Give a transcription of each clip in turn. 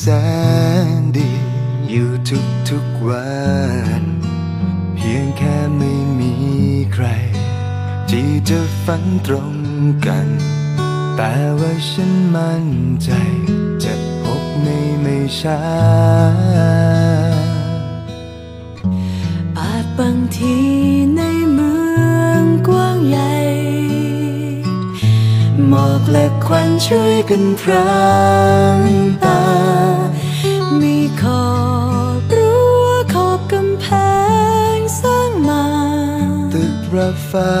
แสนดี อยู่ทุกทุกวัน เพียงแค่ไม่มีใคร ที่จะฝันตรงกัน แต่ว่าฉันมั่นใจจะพบในไม่ช้าอาจบางทีในเมืองกว้างใหญ่หมอกและควันช่วยกันพรางตา ระฟ้า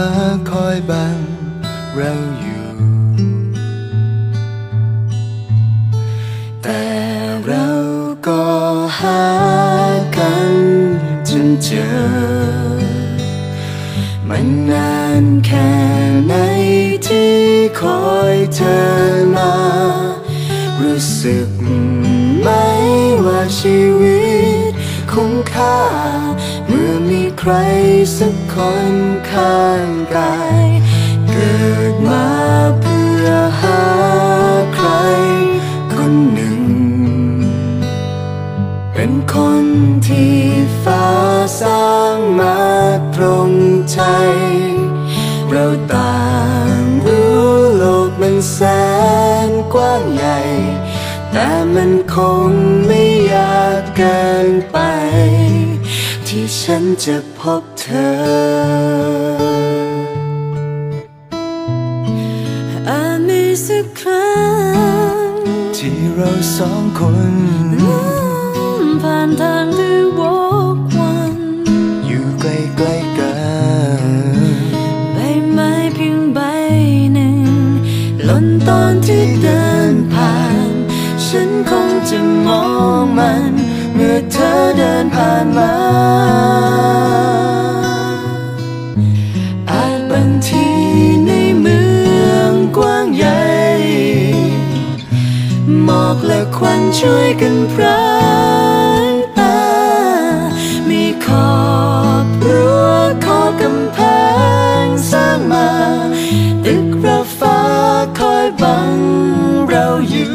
คอยบังเราอยู่ แต่เราก็หากันจนเจอ มันนานแค่ไหนที่คอยเธอ รสักคนข้างกาย เกิดมาเพื่อหาใคร คนหนึ่ง เป็นคนที่ฟ้าสร้างมาตรงใจ เราต่างรู้โลกมันแสนกว้างใหญ่ แต่มันคงไม่ยากเกินไป ที่ฉันจะพบเธอ อาจมีสักครั้ง ที่เราสองคนผ่านทางที่วกวัน อยู่ใกล้ๆกันใบไม้เพียงใบหนึ่งหล่นตอนที่เดินผ่าน ฉันคงจะมองมัน เมื่อเธอเดินผ่านมา อกและควันช่วยกันพรางตามีขอบรั้วขอบกำแพงสร้างมา ตึกระฟ้าคอยบังเราอยู่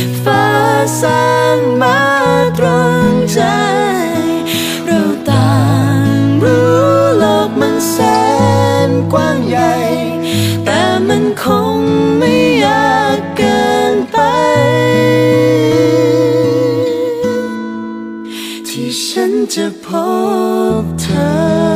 คงไม่ยากเกินไป ที่ฉันจะพบเธอ